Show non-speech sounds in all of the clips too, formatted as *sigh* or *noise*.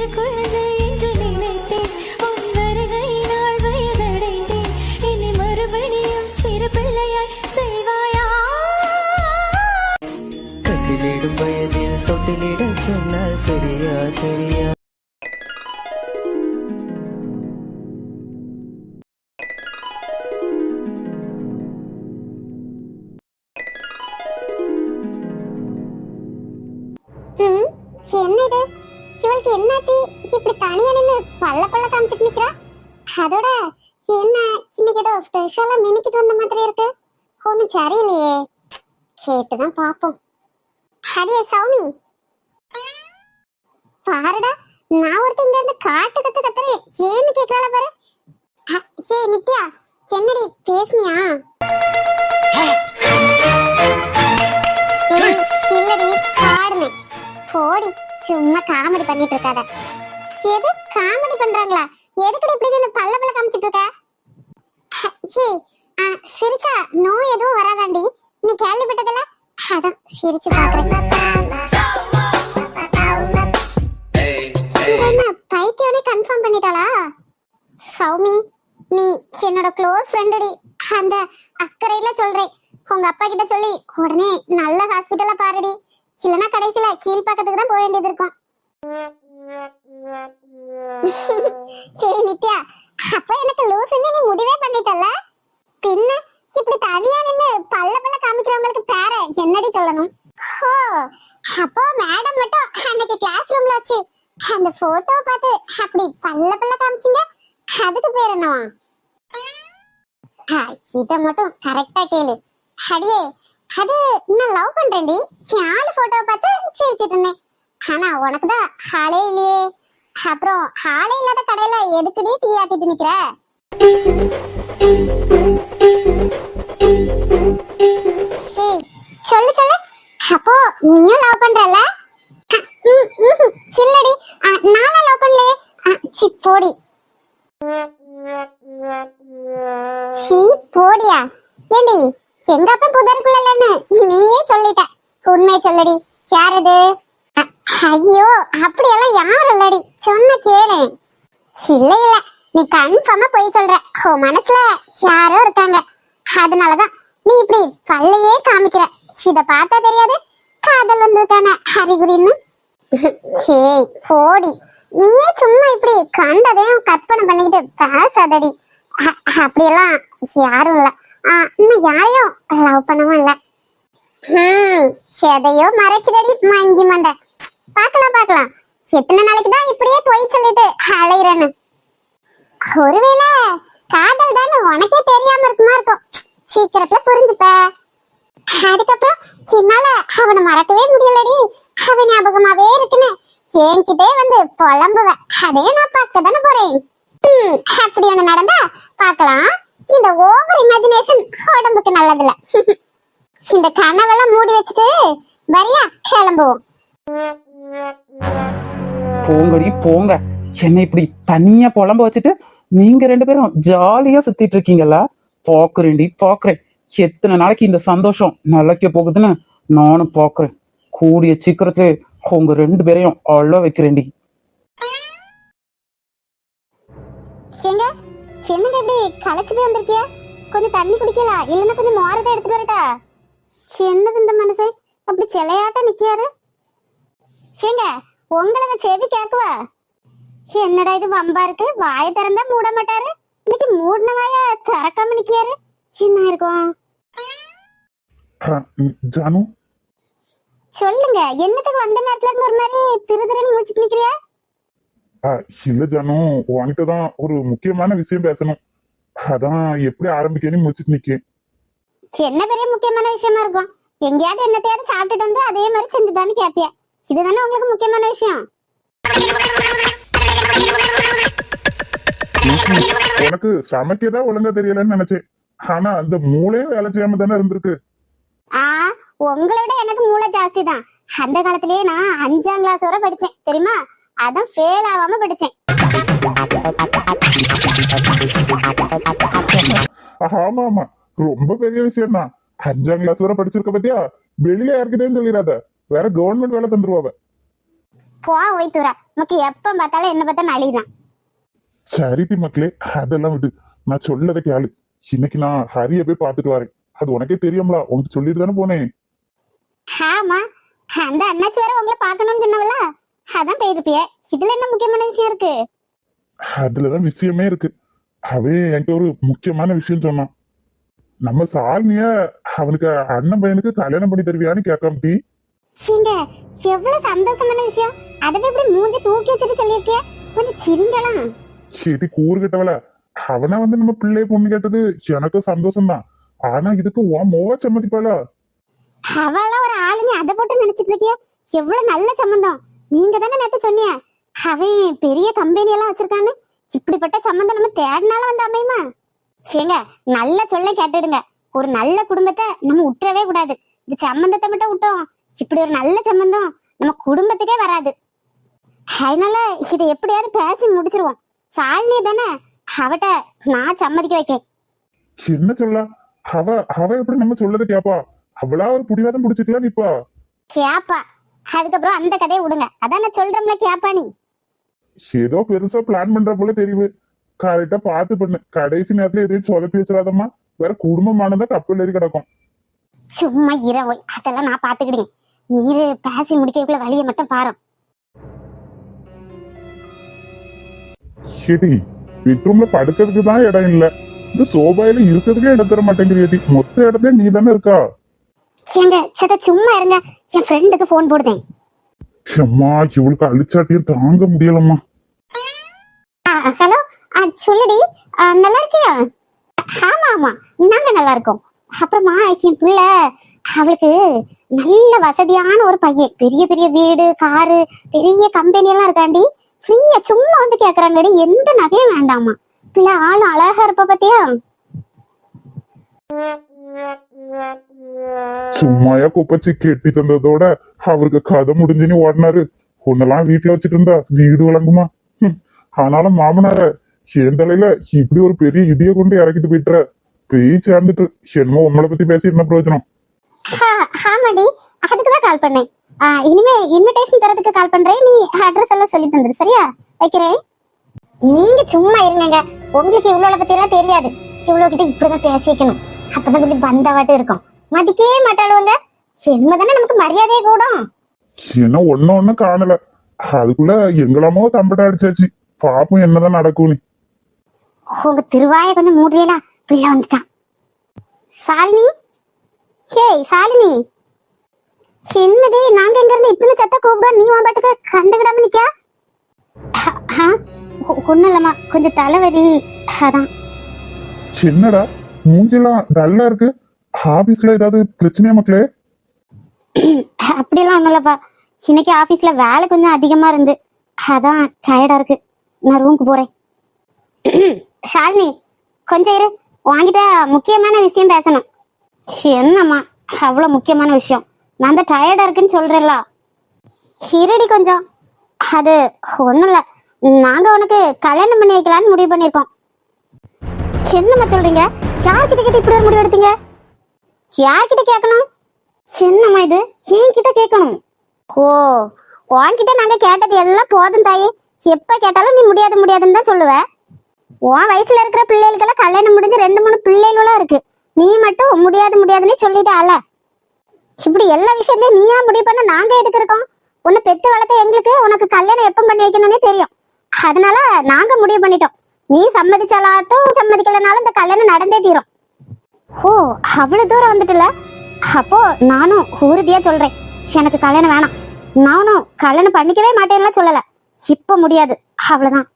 சிறு குழந்தை என்று நினைத்தேன் உன் வருகையினால் வயதடைந்தேன் இனி மறுபடியும் சிறு பிள்ளையாய் செய்வாயா கட்டிலிடும் வயதில் தொட்டிலிட சொன்னால் என்னது? இவளுக்கு என்னாச்சு? இப்படி தனியா நின்னு பல்ல பல்ல காமிச்சிட்டு நிக்கிறா? அதோட என்ன? இன்னைக்கு ஏதோ ஸ்பெஷலா மினிக்கிட்டு வந்த மாதிரி இருக்கு. ஒண்ணும் சரியில்லையே. கேட்டுதான் பாப்போம் அடியே சௌமி. பாருடா நான் ஒருத்தன் இங்க இருந்து காட்டு கத்து கத்துறேன் ஏன்னு கேக்குறாள பாரு. ஏய் நித்யா என்னடி பேசுனியா? இல்லடி பாடுனேன் போடி. சும்மா காமெடி பண்ணிட்டு இருக்காத. எது காமெடி பண்றாங்களா? எதுக்கு இப்படி நின்னு பல்ல பல்ல காமிச்சிட்டு இருக்க? ஹ, ஏய் சிரிச்சா நோய் எதுவும் வராதாண்டி? நீ கேள்விப்பட்டதில்ல? அதான் சிரிச்சு பாக்குறேன். இது கன்ஃபார்ம் பண்ணிட்டாளா? சௌமி நீ என்னோட க்ளோஸ் ஃப்ரெண்டடி அந்த அக்கறையில சொல்றேன். உங்க அப்பா கிட்ட சொல்லி உடனே நல்ல ஹாஸ்பிட்டல்ல பாருடி. இல்லைன்னா கடைசியில கீழ்பாக்கத்துக்கு தான் போக வேண்டியது இருக்கும். *laughs* சரி நித்யா அப்ப எனக்கு லூசுன்னு நீ முடிவே பண்ணிட்டல பின்ன இப்படி தனியா நின்னு பல்ல பல்ல காமிக்கிறவங்களுக்கு பேர என்னடி சொல்லணும்? ஓ அப்போ மேடம் மட்டும் அன்னைக்கு கிளாஸ் ரூம்ல வச்சு அந்த போட்டோ பார்த்து அப்படி பல்ல பல்ல காமிச்சிங்க? அதுக்கு பேர் என்னவா? இத மட்டும் கரெக்டா கேளு. அடியே அது நான் லவ் பண்றேன்டி. ஆள் போட்டோ பார்த்து சிரிச்சிட்டு இருந்தேன். ஆனா உனக்கு தான் ஹாலே இல்லையே. அப்புறம் ஹாலே இல்லாத கடையில எதுக்குடி டீ ஆத்திட்டு நிக்கிற? இல்ல இல்ல நீ கன்ஃபார்மா போய் சொல்ற. உன் மனசுல யாரோ இருக்காங்க. அதனாலதான் நீ இப்படி பல்லையே காமிக்கிற. இத பார்த்தா தெரியாது. காதல் வந்திருக்கான ஹரிகுரின்னு. சே போடி. நீயே சும்மா இப்படி கண்டதையும் கற்பனை பண்ணிக்கிட்டு பேசாதடி. அப்படியெல்லாம் யாரும் இல்ல. இன்னும் யாரையும் லவ் பண்ணவும் இல்ல. எதையோ மறைக்கிறடி மங்கி மண்டை. பாக்கலாம் பாக்கலாம் எத்தனை நாளைக்கு தான் இப்படியே போய் சொல்லிட்டு அலையிறேன்னு. ஒருவேளை காதல் தான் உனக்கே தெரியாம இருக்குமா இருக்கும். சீக்கிரத்துல புரிஞ்சுப்ப. அதுக்கப்புறம் என்னால அவனை மறக்கவே முடியலடி. அவன் ஞாபகமாவே இருக்குன்னு என்கிட்டே வந்து புலம்புவ. அதே நான் பார்க்க தானே போறேன். அப்படி ஒண்ணு நடந்தா பார்க்கலாம். இந்த ஓவர் இமேஜினேஷன் உடம்புக்கு நல்லதில்ல. *laughs* இந்த கனவெல்லாம் மூடி வச்சுட்டு வரியா கிளம்புவோம். போங்கடி போங்க. என்னை இப்படி தனியா புலம்ப வச்சுட்டு நீங்க ரெண்டு பேரும் ஜாலியா சுத்திட்டு இருக்கீங்கல்ல பாக்குறேன்டி பாக்குறேன். எத்தனை நாளைக்கு இந்த சந்தோஷம் நிலைக்க போகுதுன்னு நானும் பாக்குறேன். கூடிய சீக்கிரத்துல உங்க ரெண்டு பேரையும் அழ வைக்கிறேன்டி. ஏங்க என்னங்க இப்படி களைச்சிட்டு வந்திருக்கிய? கொஞ்சம் தண்ணி குடிக்கலாம் இல்லைன்னா கொஞ்சம் மோரத்தை எடுத்துட்டு வரட்டா? என்னது இந்த மனசு அப்படி சிலையாட்ட நிக்கியாரு ஏங்க உங்களை செவி கேக்குவா என்னடா இது வம்பா இருக்கு? வாயை திறந்தா மூட மாட்டாரு? இன்னைக்கு மூடின வாய திறக்காம நிக்காரு என்ன இருக்கும்? ஜானு? சொல்லுங்க என்னத்துக்கு வந்த நேரத்துல இருந்து ஒரு மாதிரி திரு திருன்னு முடிச்சுட்டு நிக்கிறியா? இல்ல ஜானு உன்கிட்ட தான் ஒரு முக்கியமான விஷயம் பேசணும். அதான் எப்படி ஆரம்பிக்கணும்னு முடிச்சுட்டு நிக்கேன். என்ன பெரிய முக்கியமான விஷயமா இருக்கும்? எங்கேயாவது என்னத்தையாவது சாப்பிட்டுட்டு வந்து அதே மாதிரி செஞ்சுதான்னு கேப்பிய. இதுதானே உங்களுக்கு முக்கியமான விஷயம். உனக்கு சமைக்கதான் ஒழுங்கா தெரியலன்னு நினைச்சேன். ஆனா அந்த மூளையும் வேலை செய்யாம தானே இருந்திருக்கு. ஆ உங்களை விட எனக்கு மூளை ஜாஸ்தி தான் அந்த காலத்திலேயே நான் அஞ்சாம் கிளாஸ் வரை படிச்சேன் தெரியுமா? அதான் ஃபெயில் ஆகாம படிச்சேன். ஆமா ஆமா. ரொம்ப பெரிய விஷயம் தான் அஞ்சாம் கிளாஸ் வரை படிச்சிருக்க பத்தியா? வெளியில யார்கிட்டயும் சொல்லிடாத. வேற கவர்மெண்ட் வேலை தந்துருவாவ போ ஒய்த்துற உனக்கு எப்ப பார்த்தாலும் என்ன பார்த்தாலும் அழிதான். சரிட்டி மக்களே அதெல்லாம் விடு. நான் சொல்லதை கேளு. இன்னைக்கு நான் ஹரிய போய் பார்த்துட்டு வரேன். அது உனக்கே தெரியும்ல. உனக்கு சொல்லிட்டு தானே போனேன். ஆமா. அந்த அண்ணாச்சி வேற உங்களை பார்க்கணும்னு சொன்னவள? அதான் போயிருப்பிய. இதுல என்ன முக்கியமான விஷயம் இருக்கு? அதுலதான் விஷயமே இருக்கு. அவன் என்கிட்ட ஒரு முக்கியமான விஷயம் சொன்னான் நம்ம சாலினிய அவனுக்கு அண்ணன் பையனுக்கு கல்யாணம் பண்ணி தருவியான்னு கேட்காம டீ நீங்க எவ்வளவு சந்தோஷமான விஷயம். அதை இப்படி மூஞ்சி தூக்கி வச்சுட்டு சொல்லியிருக்கிய? கொஞ்சம் சிரிங்கலாம் சரி கூறு கிட்டவள அவனா வந்து நம்ம பிள்ளைய பொண்ணு கேட்டது எனக்கு சந்தோஷம் தான் ஆனா இதுக்கு உன் மோவ சம்மதிப்பாளா? அவளாம் ஒரு ஆளுங்க அதை போட்டு நினைச்சிட்டு இருக்கிய? எவ்வளவு நல்ல சம்பந்தம். நீங்க தானே நேத்து சொன்னீங்க அவன் பெரிய கம்பெனி எல்லாம் வச்சிருக்கான்னு. இப்படிப்பட்ட சம்பந்தம் நம்ம தேடினாலும் வந்து அமையுமா? ஏங்க நல்ல சொல்ல கேட்டுடுங்க. ஒரு நல்ல குடும்பத்தை நம்ம விட்டுறவே கூடாது. இந்த சம்பந்தத்தை மட்டும் விட்டோம். இப்படி ஒரு நல்ல சம்பந்தம் நம்ம குடும்பத்துக்கே வராது. அதனால இதை எப்படியாவது பேசி முடிச்சிருவோம். சாலினி தானே அவட்ட நான் சம்மதிக்க வைக்கேன். என்ன சொல்ல? அவ அவ எப்படி நம்ம சொல்லதை கேப்பா? அவளா ஒரு புடிவாதம் பிடிச்சிக்கலாம் நிப்பா கேப்பா. அதுக்கப்புறம் அந்த கதையை விடுங்க. அதான் நான் சொல்றோம்ல கேப்பா நீ. ஏதோ பெருசா பிளான் பண்ற போல தெரியுது. கரெக்டா பார்த்து பண்ணு. கடைசி நேரத்துல எதையும் சொதப்பி வச்சிடாதம்மா. வேற குடும்பமானதா கப்பல் ஏறி கிடக்கும். சும்மா இரவு. அதெல்லாம் நான் பாத்துக்கிட்டேன் நீரு பேசி முடிக்கக்குள்ள வழியை மட்டும் பாரு சரி பெட்ரூம்ல படுக்கிறதுக்கு தான் இடம் இல்ல. இந்த சோபாயில இருக்கிறதுக்கே இடம் தர மாட்டேங்கிறியடி மொத்த இடத்துல நீ தானே இருக்கா? ஏங்க சத சும்மா இருங்க. என் ஃப்ரெண்டுக்கு ஃபோன் போடுதேன். அம்மா இவளுக்கு அழிச்சாட்டியும் தாங்க முடியலம்மா. ஹலோ சொல்லுடி. நல்லா இருக்கியா? ஆமா ஆமா. நாங்க நல்லா இருக்கோம். அப்புறமா என் பிள்ளை அவளுக்கு நல்ல வசதியான ஒரு பையன். பெரிய பெரிய வீடு காரு பெரிய கம்பெனி எல்லாம் இருக்காண்டி. ஃப்ரீயா சும்மா வந்து கேக்குறாங்கடி. எந்த நகையும் வேண்டாமா? பிள்ளை ஆள் அழகா இருப்ப பத்தியா? சும்மாயா குப்பச்சி கெட்டி தந்ததோட அவருக்கு கதை முடிஞ்சுன்னு ஓடினாரு. உன்னெல்லாம் வீட்டுல வச்சுட்டு இருந்தா வீடு வழங்குமா? ஆனாலும் மாமனார என் தலையில இப்படி ஒரு பெரிய இடிய கொண்டு இறக்கிட்டு போயிட்டுற. போய் சேர்ந்துட்டு என்னமோ உங்களை பத்தி பேசி என்ன பிரயோஜனம். ஆமாடி அதுக்கு தான் கால் பண்ணேன். இனிமே இன்விடேஷன் தரதுக்கு கால் பண்றேன். நீ அட்ரஸ் எல்லாம் சொல்லி தந்துரு சரியா? வைக்கிறேன். நீங்க சும்மா இருங்க உங்களுக்கு இவ்வளவு பத்தி எல்லாம் தெரியாது. இவ்வளவு கிட்ட இப்படிதான் பேசி வைக்கணும் அப்பதான் கொஞ்சம் பந்தவாட்டு இருக்கும். மதிக்கவே மாட்டாளுவங்க. என்னதானே நமக்கு மரியாதையே கூடும். என்ன ஒண்ணு ஒண்ணு காணல. அதுக்குள்ள எங்களாமோ தம்பட்ட அடிச்சாச்சு. பாப்போம் என்னதான் நடக்கும் உங்க திருவாய கொஞ்சம் மூடுறீங்களா பிள்ளை வந்துட்டான். சாலினி ஹேய் சாலினி. என்னடி நாங்க எங்க இருந்து இத்தனை சத்த கூப்பிடுறோம் நீ உன் பாட்டுக்கு கண்டுக்கிடாம நிக்கா ஒண்ணும் இல்லம்மா கொஞ்சம் தலைவலி. அதான். என்னடா மூஞ்செல்லாம் டல்லா இருக்கு. ஆபீஸ்ல ஏதாவது பிரச்சனையா மக்களே? அப்படியெல்லாம் ஒண்ணும் இல்லப்பா. இன்னைக்கு ஆபீஸ்ல வேலை கொஞ்சம் அதிகமா இருந்து. அதான் டயர்டா இருக்கு. நான் ரூமுக்கு போறேன். ஷாலினி கொஞ்சம் இரு. வாங்கிட்ட முக்கியமான விஷயம் பேசணும். என்னம்மா? அவ்வளோ முக்கியமான விஷயம். நான் தான் டயர்டா இருக்குன்னு சொல்கிறேன்ல இருடி கொஞ்சம். அது ஒண்ணும் இல்ல நாங்கள் உனக்கு கல்யாணம் பண்ணி வைக்கலான்னு முடிவு பண்ணியிருக்கோம். என்னம்மா சொல்றீங்க? யார்கிட்ட கிட்ட இப்படி ஒரு முடிவு எடுத்தீங்க? யார்கிட்ட கேட்கணும்? என்னம்மா இது? என்கிட்ட கேட்கணும். ஓ உன்கிட்ட நாங்கள் கேட்டது எல்லாம் போதும் தாயே. எப்போ கேட்டாலும் நீ முடியாது முடியாதுன்னு தான் சொல்லுவ. உன் வயசுல இருக்கிற பிள்ளைகளுக்கெல்லாம் கல்யாணம் முடிஞ்சு ரெண்டு மூணு பிள்ளைகளும் இருக்கு. நீ மட்டும் முடியாது முடியாதுன்னு சொல்லிட்டால. இப்படி எல்லா விஷயத்தையும் நீயா முடிவு பண்ண நாங்க எதுக்கு இருக்கோம்? உன்னை பெத்து வளர்த்த எங்களுக்கு உனக்கு கல்யாணம் எப்ப பண்ணி வைக்கணும்னே தெரியும். அதனால நாங்க முடிவு பண்ணிட்டோம். நீ சம்மதிச்சாலாட்டும் சம்மதிக்கலனாலும் இந்த கல்யாணம் நடந்தே தீரும். ஓ அவ்வளவு தூரம் வந்துட்டுல? அப்போ நானும் உறுதியா சொல்றேன். எனக்கு கல்யாணம் வேணாம். நானும் கல்யாணம் பண்ணிக்கவே மாட்டேன்லாம் சொல்லல. இப்ப முடியாது. அவ்வளவுதான்.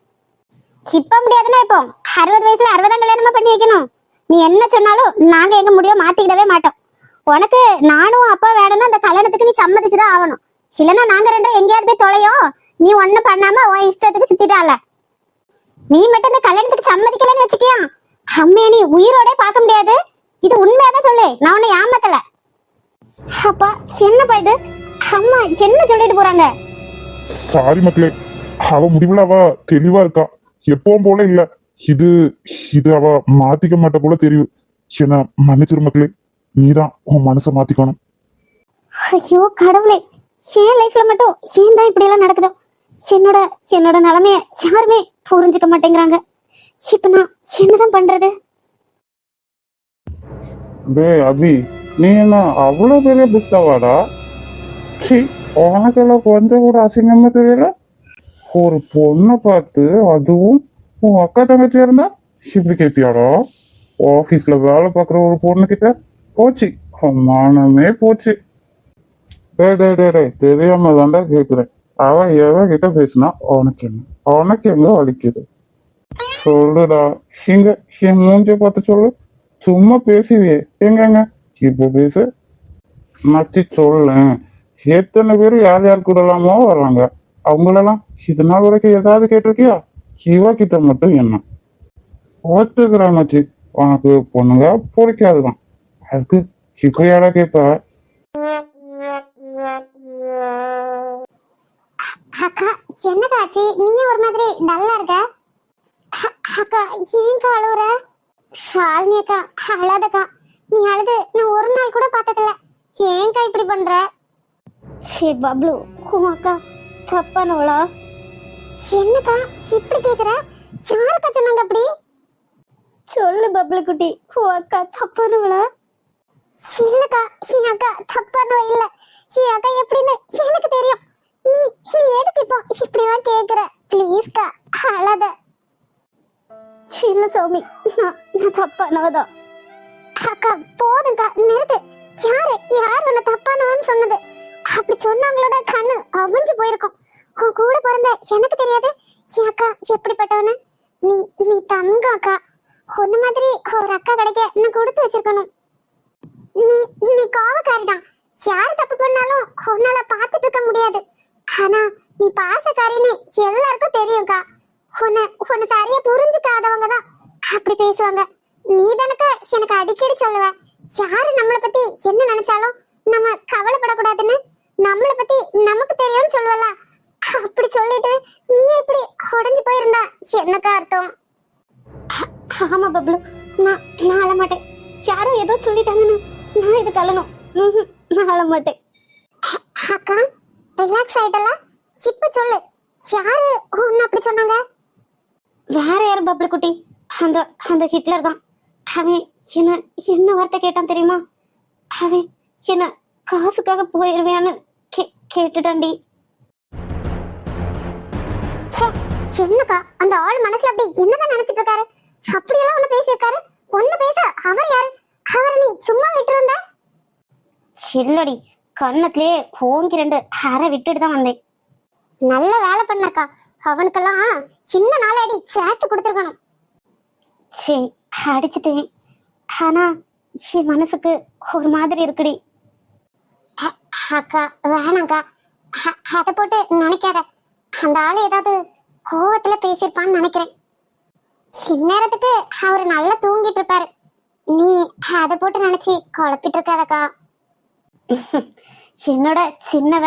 இப்ப முடியாதுன்னா இப்போ அறுபது வயசுல அறுபதாம் கல்யாணமா பண்ணி வைக்கணும்? நீ என்ன சொன்னாலும் நாங்க எங்க முடிவை மாத்திக்கிடவே மாட்டோம். உனக்கு நானும் அப்பா வேணும்னா அந்த கல்யாணத்துக்கு நீ சம்மதிச்சுதான் ஆகணும். இல்லைன்னா நாங்க ரெண்டும் எங்கேயாவது போய் தொலையும். நீ ஒண்ணு பண்ணாம உன் இஷ்டத்துக்கு சுத்திட்டால. நீ மட்டும் இந்த கல்யாணத்துக்கு சம்மதிக்கலன்னு வச்சுக்கியா? அம்மையா நீ உயிரோட பார்க்க முடியாது. இது உண்மையாதான் சொல்லு. நான் உன்னை ஏமாத்தல. அப்பா என்னப்பா இது? அம்மா என்ன சொல்லிட்டு போறாங்க? சாரி மக்களே அவ முடிவுல அவ தெளிவா இருக்கா. எப்பவும் போல இல்லை. இது இது அவ மாத்திக்க மாட்ட போல தெரியும். என்ன மன்னிச்சிரு மக்களே நீதான் உன் மனசை மாத்திக்கணும். ஐயோ கடவுளே. என் லைஃப்ல மட்டும் ஏன் தான் இப்படி எல்லாம் நடக்குதோ? என்னோட என்னோட நிலைமைய யாருமே புரிஞ்சுக்க மாட்டேங்கிறாங்க. இப்ப நான் என்னதான் பண்றது? டேய் அபி நீ என்ன அவ்வளவு பெரிய புஸ்தவாடா? சி உனக்கெல்லாம் கொஞ்சம் கூட அசிங்கமா தெரியல? ஒரு பொண்ணை பார்த்து அதுவும் உன் அக்கா தங்கச்சி இருந்தா இப்படி கேட்பியாடா ஆபீஸ்ல வேலை பார்க்குற ஒரு பொண்ணு கிட்ட போச்சு உன் மானமே போச்சு டே டே டே டே தெரியாம தாண்டா கேட்குறேன் அவன் எவன் கிட்ட பேசினா உனக்கு என்ன உனக்கு எங்க வலிக்குது சொல்லுடா இங்க என் மூஞ்ச பார்த்து சொல்லு சும்மா பேசுவியே எங்கங்க இப்போ பேசு மச்சி சொல்லு எத்தனை பேர் யார் யார் கூட வர்றாங்க அவங்களெல்லாம் இது நாள் வரைக்கும் ஏதாவது கேட்டிருக்கியா சிவா கிட்ட மட்டும் என்ன ஒத்துக்கிறேன் மச்சி. உனக்கு பொண்ணுங்க பிடிக்காதுதான். அதுக்கு இப்போ கேட்ப அக்கா என்னக்கா ஆச்சு? நீங்க ஒரு மாதிரி டல்லா இருக்க? அக்கா ஏன்க்கா அழுவுற? ஷாலினி அக்கா அழாதக்கா. நீ அழுது நான் ஒரு நாள் கூட பார்த்ததில்ல. ஏன்க்கா இப்படி பண்ற? பப்ளு தப்பானவளா? என்னக்கா இப்படி கேக்குற? யாரு கத்துனாங்க அப்படி? சொல்லு பப்ளு குட்டி உன் அக்கா தப்பானவளா இல்லக்கா என் அக்கா தப்பானவ இல்ல. என் அக்கா எப்படின்னு எனக்கு தெரியும். நீ நீ எதுக்கு இப்போ இப்படிலாம் கேக்குற? ப்ளீஸ்க்கா அழாத. இல்ல சௌமி நான் நான் தப்பானவதான். அக்கா போதும்க்கா நிறுத்து. யாரு யார் உன்னை தப்பானவன்னு சொன்னது? அப்படி சொன்னவங்களோட கண்ணு அவிஞ்சு போயிருக்கும். உன் கூட பிறந்த எனக்கு தெரியாது. என் அக்கா எப்படிப்பட்டவனு? நீ நீ தங்க அக்கா. ஒன்னு மாதிரி ஒரு அக்கா கிடைக்க நான் கொடுத்து வச்சிருக்கணும். நீ நீ கோவக்காரி தான் யார் தப்பு பண்ணாலும் உன்னால பார்த்துட்டு இருக்க முடியாது. ஆனா நீ பாசக்காரின்னு எல்லாருக்கும் தெரியும்க்கா. உன்னை உன்னை சரியா புரிஞ்சுக்காதவங்க தான் அப்படி பேசுவாங்க. நீ தானக்கா எனக்கு அடிக்கடி சொல்லுவ. யாரு நம்மளை பத்தி என்ன நினைச்சாலும் நம்ம கவலைப்படக்கூடாதுன்னு நம்மளை பத்தி நமக்கு தெரியும்னு சொல்லுவல அப்படி சொல்லிட்டு நீ இப்படி உடஞ்சு போயிருந்தா என்னக்கா அர்த்தம்? ஆமா பப்ளு நான் நான் அழ மாட்டேன். யாரோ ஏதோ சொல்லிட்டாங்கன்னு நான் இதுக்கு அழணும் நான் அழ மாட்டேன். அக்கா ரிலாக்ஸ் ஆயிட்டலாம் இப்ப சொல்லு. யாரு உன்னை அப்படி சொன்னாங்க? வேற யாரு பப்ளு குட்டி? அந்த அந்த ஹிட்லர் தான். அவன் என்ன என்ன வார்த்தை கேட்டான் தெரியுமா? அவன் என்ன காசுக்காக போயிருவேன்னு கே கேட்டுட்டான்டி. என்னக்கா அந்த ஆள் மனசுல அப்படி என்னதான் நினைச்சிட்டு இருக்காரு? அப்படியெல்லாம் ஒண்ணு பேசியிருக்காரு. ஒண்ணு பேச அவர் யாரு? அவரை நீ சும்மா விட்டுருந்த இல்லடி கண்ணத்திலே ஓங்கி ரெண்டு அரை விட்டுட்டு தான் வந்தேன். நல்ல வேலை பண்ணக்கா அவனுக்கெல்லாம் சின்ன நாளாடி சேர்த்து கொடுத்துருக்கணும். சரி அடிச்சிட்டேன். ஆனா என் மனசுக்கு ஒரு மாதிரி இருக்குடி. அக்கா வேணாங்க்கா அதை போட்டு நினைக்காத. அந்த ஆள் ஏதாவது கோவத்துல பேசியிருப்பான்னு நினைக்கிறேன். இந்நேரத்துக்கு அவர் நல்லா தூங்கிட்டு இருப்பாரு. நீ அதை போட்டு நினைச்சு குழப்பிட்டு இருக்காதக்கா *laughs* என்னோட சின்னவ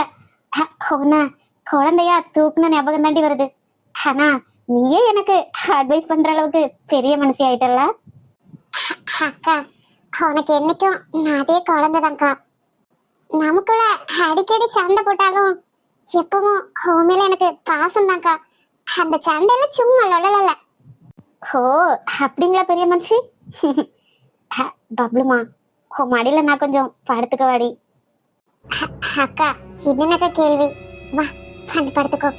அ, உன்னை குழந்தையா தூக்குன ஞாபகம் தாண்டி வருது. ஆனா நீயே எனக்கு அட்வைஸ் பண்ற அளவுக்கு பெரிய மனசி ஆயிட்டல்ல? அக்கா உனக்கு என்னைக்கும் நான் அதே குழந்தைதான்க்கா நமக்குள்ள அடிக்கடி சண்டை போட்டாலும் எப்பவும் உண்மையில எனக்கு பாசம் தான்க்கா அந்த சண்டையில சும்மா லொலலல ஓ அப்படிங்களா பெரிய மனுஷி? பப்ளுமா உன் மடியில நான் கொஞ்சம் படுத்துக்க வாடி. அக்கா இது என்னக்கா கேள்வி? வா வந்து படுத்துக்கோ.